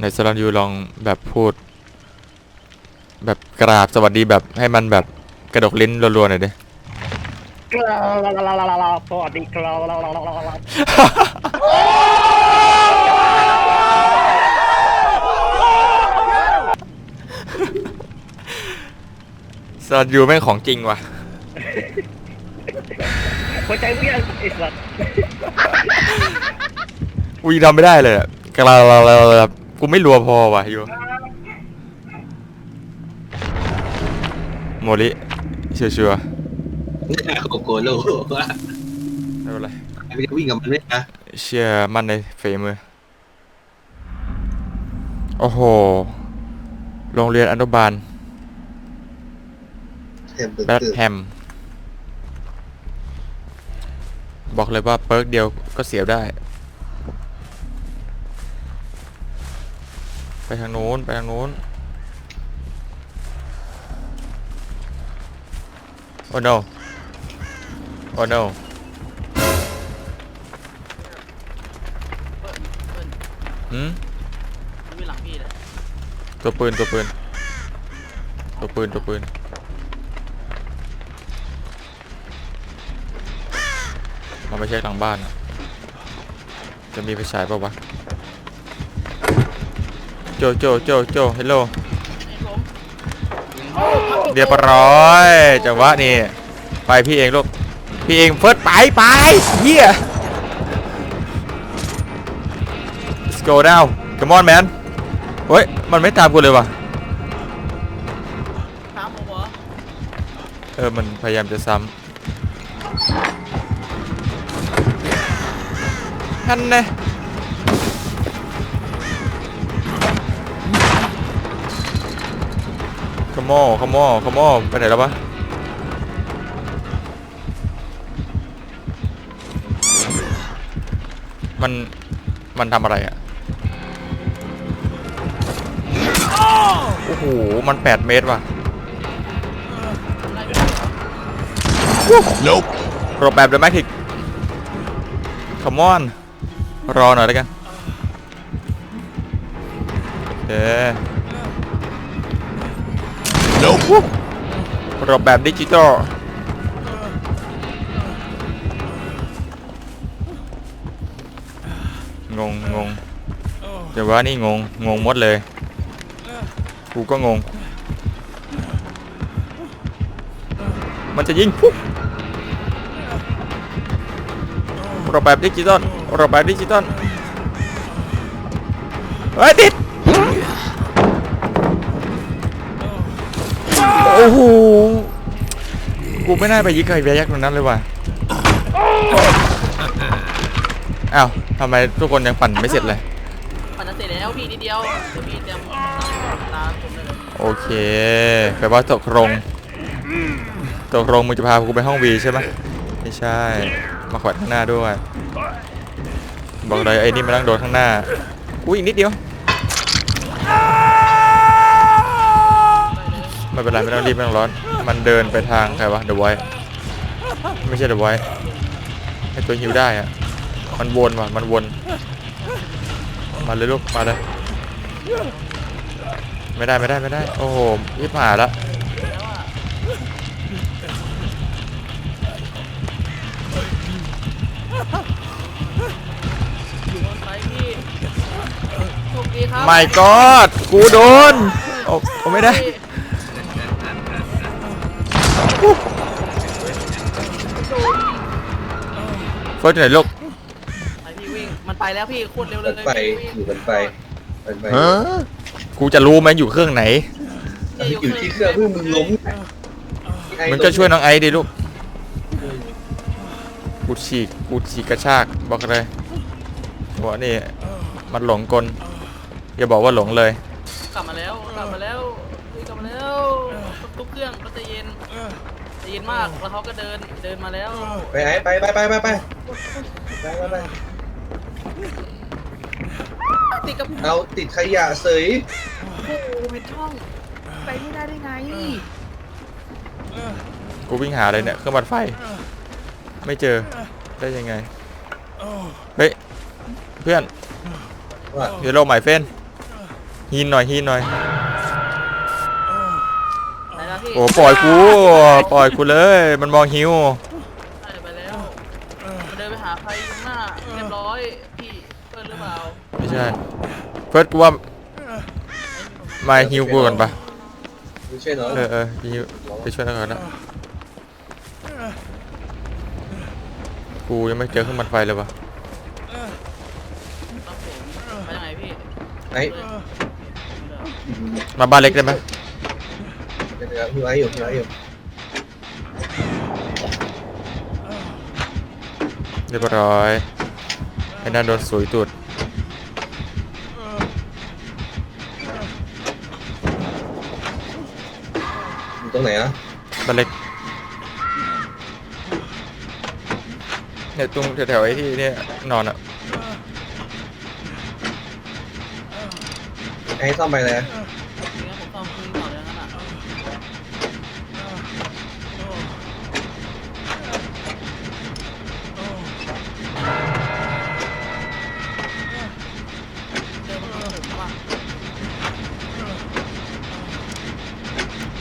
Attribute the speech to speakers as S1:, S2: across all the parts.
S1: ในสรันยูลองแบบพูด แบบกราบสวัสดีแบบให้มันแบบกระดกลิ้นรัวๆหน่อยดิ
S2: สวัสดีครับ
S1: สรันยูแม่งของจริงว่ะ
S2: หัวใจเวียนไอ้สัส
S1: กูยังทำไม่ได้เลยอะกราบ กูไม่รัวพอว่ะยูโมลิชัวร์
S3: โกโกโลว่า
S1: ๆไม่เป็นไร
S3: ไม่จะวิ่งกับมันไหมนะ
S1: เชื่อมั่นในฝีมือโอ้โห โรงเรียนอนุบาล
S3: แฮมเบอร์
S1: แบท
S3: เกอร์
S1: แฮม บอกเลยว่าเปิร์กเดียวก็เสียได้ ไปทางโน้น ไปทางโน้น โอ้ no โอ้ no หืม
S4: มันอยู่หลังพี่เลย
S1: ตัวปืน ตัวปืน ตัวปืน ตัวปืน มันไม่ใช่หลังบ้านอะจะมีไฟฉายเปล่าวะ โจโจโจโจเฮลโล
S4: ไอ้ผม
S1: เรียบร้อยจังหวะนี้ไปพี่เองลูกพี่เองเฟิร์สไปไปเฮีย let's go now come on man เฮ้ยมันไม่ตามกูเลยว่ะ
S4: ตามผมเหรอ
S1: เออมันพยายามจะซ้ำนั่นแน่ มยขโมยขโมยไปไหนแล้ววะมันมันทำอะไรอะโอ้โห มัน 8 เมตรว่ะ
S5: Nope.
S1: รบแบบเดอะแมทริกคอมอน รอหน่อยแล้วกัน โอเค
S5: Nope.
S1: รบแบบดิจิตอลงงงงแต่ว่านี่งงงงหมดเลย กูก็งง มันจะยิงปุ๊บรบแบบดิจิตอลรบแบบดิจิตอลเฮ้ยติด กูไม่น่าไปยิงใครแบยักษ์ตรงนั้นเลยว่ะอ้าวทำไมทุกคนยังปั่นไม่เสร็จเลย
S4: ปั่นจะเสร็จแล้วพี่นิดเดียวเดี๋ยวพี่เตรียมตาผมได้เลย
S1: โอเคแปลว่าตกลงตกลงมึงจะพากูไปห้องวีใช่ไหมไม่ใช่ มาขวัดข้างหน้าด้วย บอกเลยไอ้นี่มันต้องโดนข้างหน้าอุ้ยอีกนิดเดียวไม่เป็นไรไม่ต้องรีบไม่ต้องร้อน มันเดินไปทางใครวะเดอะไวท์ไม่ใช่เดอะไวท์ไอตัวฮิวได้อะมันวนว่ะมันวน มาเลยลูกมาเลยไม่ได้ไม่ได้ไม่ได้ โอ้โหยิบหายละ
S4: อยู่บนไซต์พี่โชคดีครับ
S1: ไม่กอดกูโดนโอ้โอ้ไม่ได้ เฟิร์สอยู่ไหนลูก
S4: ไปพี่วิ่ง มันไปแล้วพี่โคตรเร็วเล
S3: มั
S4: ย
S3: นไปอยู่มันไปมันไป
S5: Huh?
S1: กูจะรู้ไหมอยู่เครื่องไหน
S4: นี่
S3: อยู่ที่เครื่องเพิ่งมึงล้ม
S1: มึงก็ช่วยน้องไอซ์ดิลูก กูฉีก กูฉีกกระชาก บอกเลยว่านี่ มันหลงกล อย่าบอกว่าหลงเลย
S4: กลับมาแล้ว กลับมาแล้ววิ่งกลับมาแล้วทุบเครื่องก็ใจเย็นใจเย็นมาก แล้วเขาก็เดิน เดินมาแล้ว
S3: ไปไหนไปไปไปไปไป ไปไปไป
S4: ติดกับ
S3: เอาติดขยะเสย
S4: โอ้โหเป็นช่อง ไปไม่ได้ได้ไง
S1: กูวิ่งหาเลยเนี่ยเครื่องบัดไฟ ไม่เจอได้ยังไงเฮ้ยเพื่อน
S3: ว่า
S1: เฮโร่ใหม่เฟนฮีนหน่อยฮีนหน่อย
S4: ไหนล่ะพี่
S1: โอ้ปล่อยกูปล่อยกูเลย มันมองหิว
S4: เฟิ
S1: ร์สกูว่ามาฮิวกูก่อนปะ
S3: ไม่ใช่เนาะ
S1: เออเออฮิวไปช่วยแล้วก่อนนะกูยังไม่เจอเครื่องมันไฟเลยวะ
S4: ต้องผมไปยังไงพี่
S3: ไอ้
S1: มาบ้านเล็กได้ไหม
S3: เดี๋ยวๆพี่ไว้อยู่พี่ไว้อยู่
S1: เรียบร้อยไอ้นั่นโดนสุยตูด
S3: อยู่ต รงไหนอะ
S1: บ้านเล็กเนี่ยตรงแถวๆไอ้ที่เนี่ยนอนอะ
S3: ไอ้ซ่อมไปเลย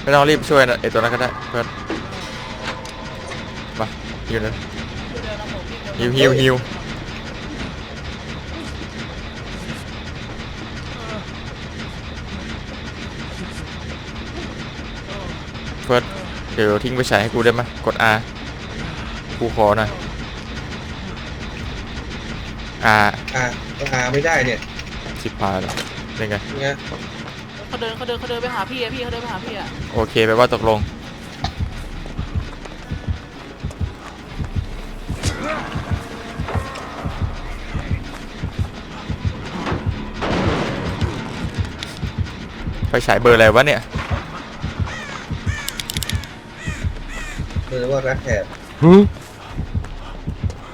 S1: ไม่ต้องรีบช่วยนะไอ้ตัวนั้นก็ได้เพื่อนมาฮิวเลย
S4: เดินมาผมพี่เดิน
S1: ฮิวฮิวฮิวเฟิร์สเดี๋ยวทิ้งไปฉายให้กูได้ไหมกด R กูขอหน่อย R
S3: อ่าอ่าไม่ได้เนี่ย
S1: สิบพายแล้วเป็นไง
S3: เนี่ย
S4: เขาเดินเขาเดินเขาเดินไปหาพี่อะพี่เขาเดินไปหาพี่อะ
S1: โอเคแปลว่าตกลง ไปฉายเบอร์อะไรวะเนี่ย
S3: เรียกว่ารักแถบ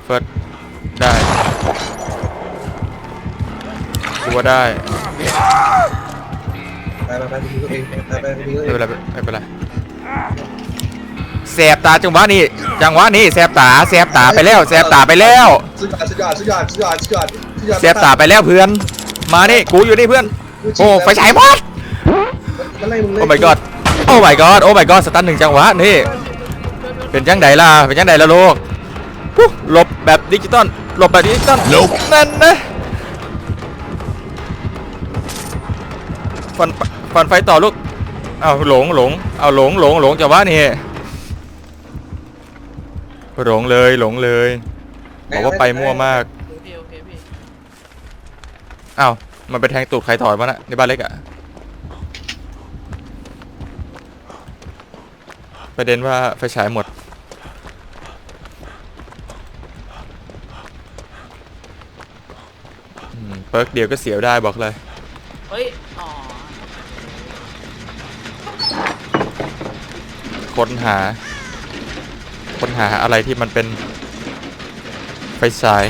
S1: เฟิร์สได้กูว่าได้
S3: ไปไปไปไปดูตัวเองไปไปไปตัวเอ
S1: ไม่
S3: ง
S1: เป็นไรไม่เป็นไรแสบตาจังหวะนี้จังหวะนี้แสบตาแสบตาไปแล้วแสบตาไปแล้ว
S3: สุดยอดสุดยอดสุดยอดสุดยอดสุดยอดสุดยอด
S1: แสบตาไปแล้วเพื่อน มานี่กูอยู่นี่เพื่อน โอ้ไฟฉายหมด
S3: มันไล่มึงเลย
S1: โอ้ my god โอ้ my god โอ้ my god สตันหนึ่งจังหวะนี่เป็นจังไดล่ะเป็นจังไดล่ะลูกปุ๊บหลบแบบดิจิตอลหลบแบบดิจิตอลนั่นนะฟัน ฟันไฟต่อลูกเอาหลงหลงเอาหลงหลงหลงจังหวะนี่หลงเลยหลงเลยบอกว่าไปมั่วมาก
S4: โอเคโอเคพี่
S1: อ้าวมันไปแทงตูดใครถอยมาน่ะในบ้านเล็กอะประเด็นว่าไฟฉายหมดอืมเปิร์กเดียวก็เสียวได้บอกเลย
S4: เฮ้ย อ๋อ
S1: ค้นหา ค้นหาอะไรที่มันเป็นไฟฉาย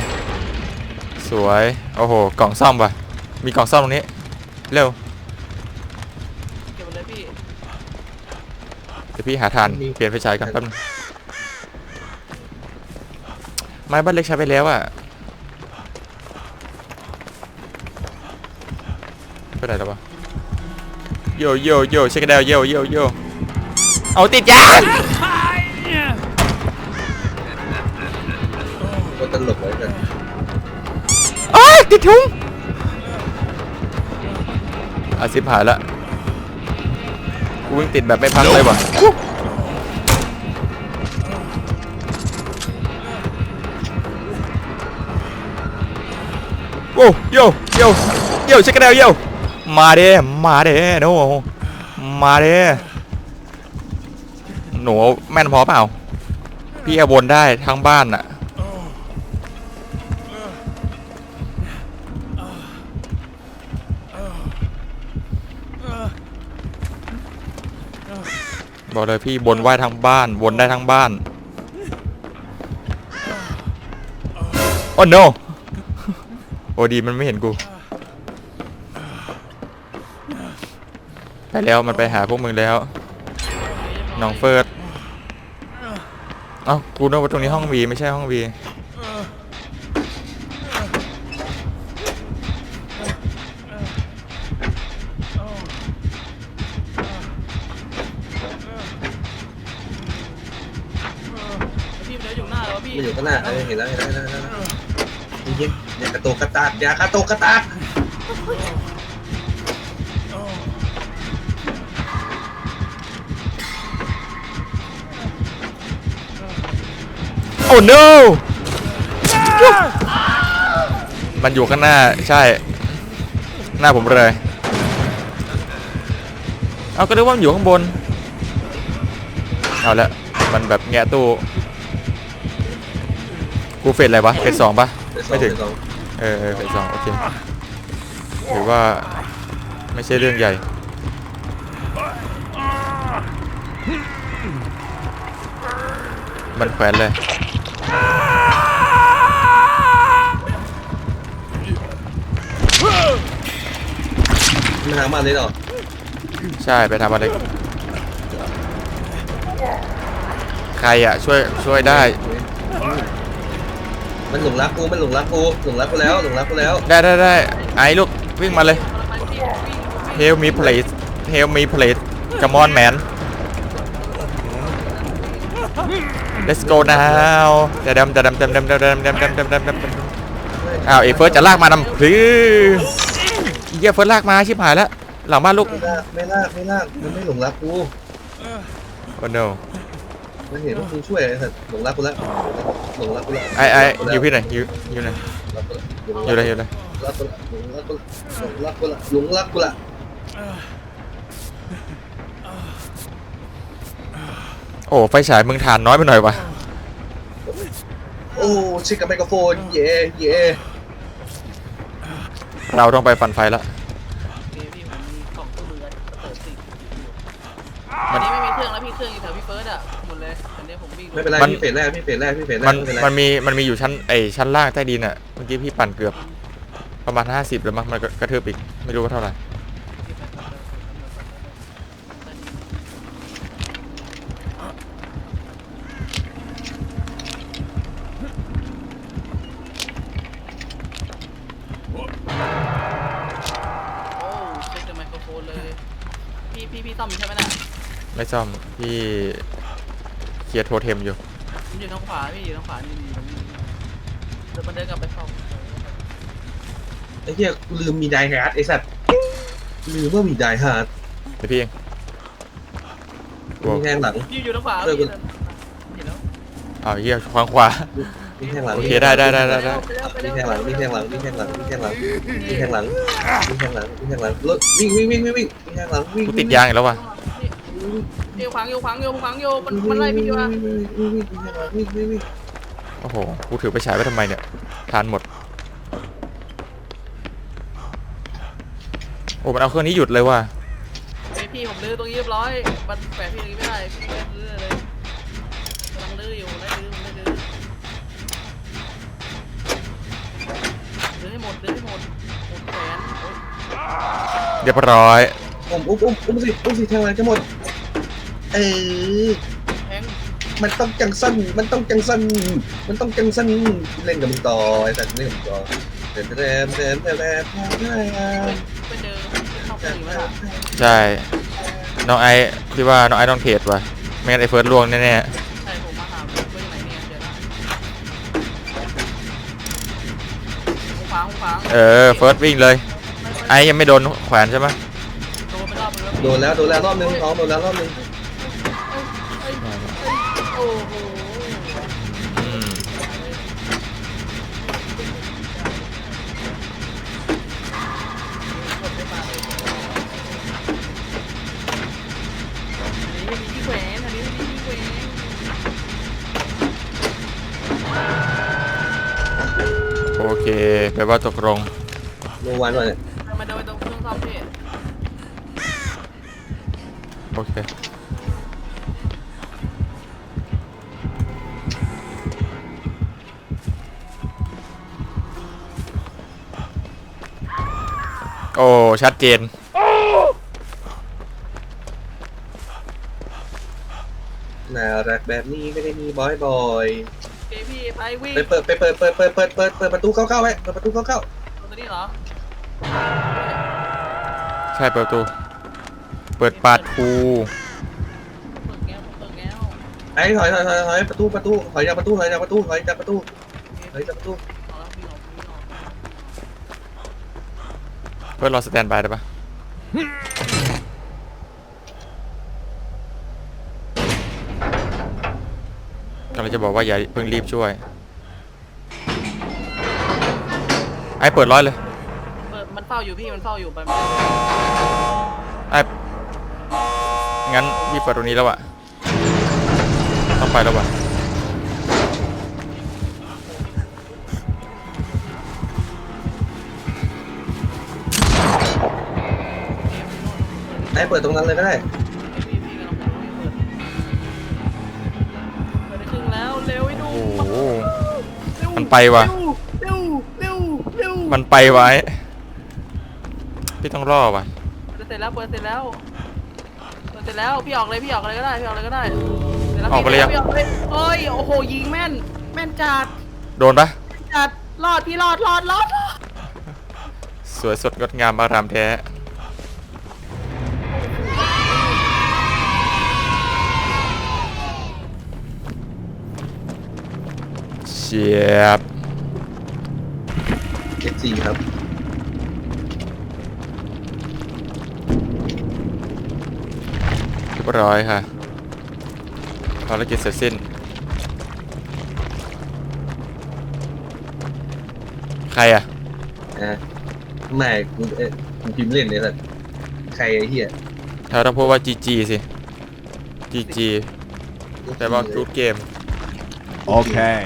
S1: สวย โอ้โห กล่องซ่อมว่ะ มีกล่องซ่อมตรงนี้ เร็ว
S4: เก็บไปเลยพี่
S1: เดี๋ยวพี่หาทานเปลี่ยนไฟฉายกันแป๊บนึงไม้บ้านเล็กใช้ไปแล้วอะไปไหนแล้ววะโยโยโยเช็คกันแล้วโยโยโย เอาติดยาง
S3: ก็ตลกไว้กัน
S1: โอ้ยติดถุงอาซิบหายละกูวิ่งติดแบบไม่พักเลยว่ะโอ้โยโยโยเช็คกันแล้วโยมาเด้มาเด้โนมาเด้ หนูแม่นพอเปล่า พี่เอาวนได้ทั้งบ้านอะบอกเลยพี่บนไหว้ทั้งบ้านวนได้ทั้งบ้าน โอ้ no โอ้ดีมันไม่เห็นกู ไปแล้วมันไปหาพวกมึงแล้ว น้องเฟิร์ส เอ้ากูนึกว่าตรงนี้ห้องวีไม่ใช่ห้องวีพี่
S3: มันเดินอยู่
S4: หน้าเหรอพี่มันอยู่
S3: ข้างหน้าเออเห็นแล้วเห็นแล้วเห็นแล้วเห็นแล้วเย็นอย่แกระโตกกระตากอย่ากระโตกกระตาก
S1: no มันอยู่ข้างหน้าใช่ หน้าผมเลย เอาก็นึกว่ามันอยู่ข้างบน เอาละมันแบบแงะตู้กูเฟสอะไรวะเฟสสองปะไม่ถึง
S3: เดี๋ยวสอง
S1: เออเออเฟสสองโอเคถือว่าไม่ใช่เรื่องใหญ่ มันแขวนเลย
S3: มันหางมันเลยเหรอ
S1: ใช่ไปทำอะไรใครอะช่วยช่วยได้
S3: มันหลงรักกูมันหลงรักกูหลงรักกูแล้วหลงรักกูแล้ว
S1: ได้ได้ได้ไอ้ลูกวิ่งมาเลย
S4: กำลังไปพี่วิ่งวิ่ง
S1: Help me please Help me please Come on man Let's go now เดดมเดดมเดมเดมเดมเดมเดมเดมเดมเดมเดมอ้าวไอ้เฟิร์สจะลากมานำพลื้ เยี่ยเฟิร์สลากมาชิบหายแล้วหลังบ้านลูก
S3: ไม่ลากไม่ลากไม่ลากมันไม่หลงรักกู
S1: โอ้ no
S3: มันเห็นว่ากูช่วยไอ้สัตว์หลงรักกูแล้วหลงรักกูแล้ว
S1: ไอ้ไอ้ยูพี่หน่อยยูยูหน่อย
S3: รักกูแล้ว
S1: ยูเลยยูเลย
S3: รักกูแล้วหลงรักกูแล้วหลงรักกูแล้วหลงรักกูแล้ว
S1: โอ้ไฟฉายมึงทานน้อยไปหน่อยวะ
S3: โอ้ชิคกับไมโครโฟนเย่เย่
S1: เราต้องไปฟันไฟแล้ว
S4: โอเคพี่ผมมีกล่องตู้มือกันเปิดสิอันนี้ไม่มีเครื่องแล้วพี่เครื่องอยู่แถวพี่เฟิร์สอะหมดเลยอันนี้ผมวิ่ง
S3: ไม่เป็นไร
S1: มัน
S3: พี่เฟรแรกพี่เฟรแรกพี่เฟรแรก
S1: มัน
S3: ไม่เป็นไร
S1: มันมีมันมีอยู่ชั้นไอชั้นล่างใต้ดินอะเมื่อกี้พี่ปั่นเกือบประมาณ 50แล้วมั้งมันก็กระทืบอีกไม่รู้ว่าเท่าไหร่
S4: ไม่
S1: ซ่อมพี่เคลียร์โทเทมอยู่
S4: ผมอยู่ทางขวาพี่อยู่ทางขวานี่นี่นี่เดี๋ยวมันเดินกลับไปเข้า
S3: ไอ้เหี้ยกูลืมมีไดฮาร์ดไอ้สัตว์ลืมว่ามีไดฮาร์ด
S1: เดี๋ยวพี่เอง
S3: มีแทงหลัง
S4: พี่อยู่ทางขวา
S3: เออ
S4: พี่เห็นแล้ว
S1: อ้าวเฮียขวางขวา
S3: มีแทงหลัง
S1: โอเคได้ได้ได้ได้ได้
S3: มีแทงหลังมีแทงหลังมีแทงหลังมีแทงหลังมีแทงหลังมีแทงหลังมีแทงหลังรถวิ่งวิ่งวิ่งวิ่งวิ่งมีแทงหลังวิ่ง
S1: กูติดยางอีกแล้ววะ
S4: เอวขวางเอวขวางเอวขวางเอวมันมันไล่พี่อยู่อะ
S3: วิ่งวิ่งวิ่งวิ่งวิ่งวิ่งวิ่ง
S1: โอ้โห กูถือไปฉายไว้ทำไมเนี่ย ทานหมด โอ้ มันเอาเครื่องนี้หยุดเลยว่ะ
S4: เฮ้ยพี่ผมลื้อตรงนี้เรียบร้อย มันแฝงพี่ตรงนี้ไม่ได้ พี่ไม่ลื้อเลยกำลังลื้ออยู่ได้ลื้อผมได้ลื้อลื้อให้หมดลื้อให้หมดหมดแขนโอ๊ย
S1: เรียบร้อย
S3: อุ้มอุ้มอุ้มอุ้มสิอุ้มสิแทงหลังจะหมด เออ
S4: แทง
S3: มันต้องจังสั้นมันต้องจังสั้นมันต้องจังสั้นเล่นกับมึงต่อไอ้สัตว์เล่นกับมึงต่อเดินเดินเดินเดินเดิน
S4: ไปเจอเข้าไปอยู่ไหมล่ะ
S1: ใช่ น้องไอซ์พี่ว่าน้องไอซ์ต้องเทรดว่ะไม่งั้นไอเฟิร์สล่วงแน่
S4: ใช่ผมมาหาผมไปไหนเนี่ยเดี๋ยวนะฟังฟัง
S1: ๆเออเฟิร์สวิ่งเลย ไอซ์ยังไม่โดนแขวนใช่ไหม
S4: โดนไปรอบนึง
S3: โดนแล้วโดนแล้วรอบนึงน้องโดนแล้วรอบนึง
S4: โอ้โห
S1: อืม
S4: อันนี้ไม่มีที่แขวนอันนี้ไม่มีที่แขวน
S1: โอเคแปลว่าตกลง
S3: โนวันวะเนี่ย
S4: มาเดินไปตรงเครื่องซ่อมพี่
S1: โอเค โอ้ ชัดเจน
S3: น่ารักแบบนี้ไม่ได้มีบ่อย
S4: โอเคพี่ไปวิ่ง
S3: ๆไปเปิดไปเปิดเปิดเปิดเปิดเปิดเปิดประตูเข้าเข้าไว้เปิดประตูเข้าเข้า
S4: ตรงนี้เหรอ
S1: ใช่เปิดประตู เปิดปาดคู
S4: เปิดแง้วเปิดแง้ว
S3: ไอ้ถอยถอยถอยถอยประตูประตูถอยจากประตูถอยจากประตูถอยจากประตูถอยจากประตู
S4: เอาแล้ววิ่งออกวิ่งออก
S1: เพื่อนรอสแตนบายได้ปะกำลังจะบอกว่าอย่าเพิ่งรีบช่วย ไอ้เปิดร้อยเลย
S4: เปิดมันเฝ้าอยู่พี่มันเฝ้าอยู่ไป
S1: ไอ้งั้นพี่เปิดตรงนี้แล้วอะต้องไปแล้ววะ
S3: ไอ้เปิดตรงนั้นเลยก็ได้
S4: พี่พี่กำลังเปิดเปิดได้ครึ่งแล้วเร็วไอ้หนู
S1: โอ้โห
S4: เร็ว
S1: มันไปว่ะ
S4: เร็วเร็วเร็ว
S1: มันไปไว้ พี่ต้องรอว่ะ
S4: เปิดเสร็จแล้วเปิดเสร็จแล้วเปิดเสร็จแล้วพี่ออกเลยพี่ออกเลยก็ได้พี่ออกเลยก็ได้สร็จแล้ว
S1: ออกไปเลยยัง
S4: พี่ออกเลยเอ้ยโอ้โหยิงแม่น แม่นจัด
S1: โดนปะ
S4: จัดรอดพี่รอดรอดรอดรอด
S1: สวยสดงดงามอารามแท้ เชียบ
S3: เจ็ดสี่ครับ
S1: เรียบร้อยค่ะภารกิจเสร็จสิ้น ใครอะ
S3: อะไม่กูเอ้ยกูพิมพ์เล่นเนี่ยสัตว์ใครไอ้เหี้ย
S1: เธอต้องพูดว่า GG สิ GG แต่ว่า good game
S3: Okay